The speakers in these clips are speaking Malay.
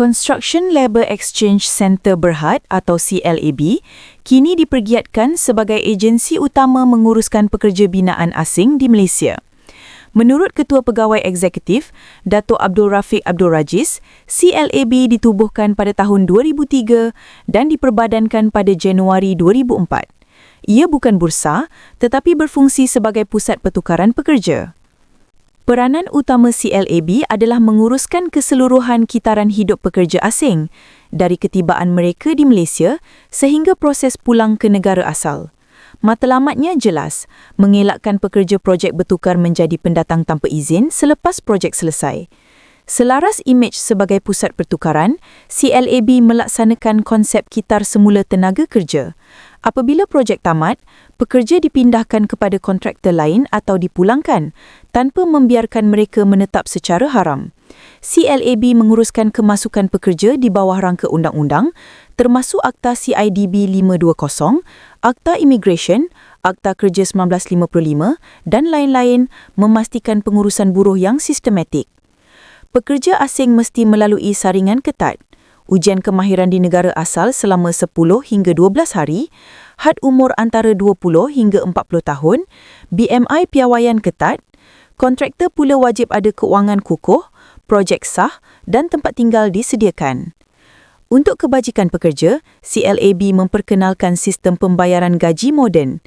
Construction Labour Exchange Centre Berhad atau CLAB kini dipergiatkan sebagai agensi utama menguruskan pekerja binaan asing di Malaysia. Menurut Ketua Pegawai Eksekutif, Datuk Abdul Rafiq Abdul Rajiz, CLAB ditubuhkan pada tahun 2003 dan diperbadankan pada Januari 2004. Ia bukan bursa tetapi berfungsi sebagai pusat pertukaran pekerja. Peranan utama CLAB adalah menguruskan keseluruhan kitaran hidup pekerja asing dari ketibaan mereka di Malaysia sehingga proses pulang ke negara asal. Matlamatnya jelas, mengelakkan pekerja projek bertukar menjadi pendatang tanpa izin selepas projek selesai. Selaras imej sebagai pusat pertukaran, CLAB melaksanakan konsep kitar semula tenaga kerja. Apabila projek tamat, pekerja dipindahkan kepada kontraktor lain atau dipulangkan tanpa membiarkan mereka menetap secara haram. CLAB menguruskan kemasukan pekerja di bawah rangka undang-undang termasuk Akta CIDB 520, Akta Immigration, Akta Kerja 1955 dan lain-lain memastikan pengurusan buruh yang sistematik. Pekerja asing mesti melalui saringan ketat ujian kemahiran di negara asal selama 10 hingga 12 hari, had umur antara 20 hingga 40 tahun, BMI piawaian ketat, kontraktor pula wajib ada keuangan kukuh, projek sah dan tempat tinggal disediakan. Untuk kebajikan pekerja, CLAB memperkenalkan sistem pembayaran gaji moden.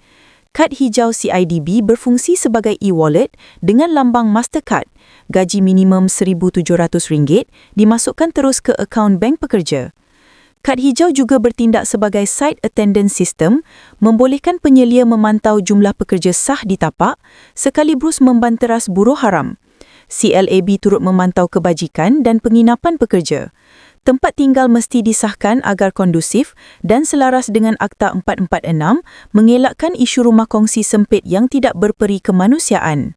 Kad hijau CIDB berfungsi sebagai e-wallet dengan lambang Mastercard. Gaji minimum RM1,700 dimasukkan terus ke akaun bank pekerja. Kad hijau juga bertindak sebagai site attendance system, membolehkan penyelia memantau jumlah pekerja sah di tapak sekaligus membanteras buruh haram. CLAB turut memantau kebajikan dan penginapan pekerja tempat tinggal mesti disahkan agar kondusif dan selaras dengan Akta 446 mengelakkan isu rumah kongsi sempit yang tidak berperi kemanusiaan.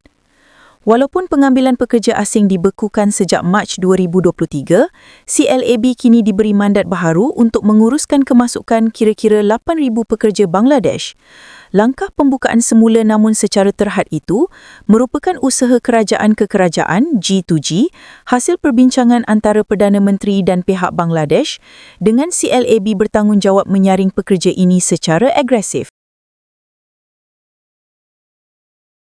Walaupun pengambilan pekerja asing dibekukan sejak Mac 2023, CLAB kini diberi mandat baharu untuk menguruskan kemasukan kira-kira 8,000 pekerja Bangladesh. Langkah pembukaan semula namun secara terhad itu merupakan usaha kerajaan ke kerajaan G2G hasil perbincangan antara Perdana Menteri dan pihak Bangladesh dengan CLAB bertanggungjawab menyaring pekerja ini secara agresif.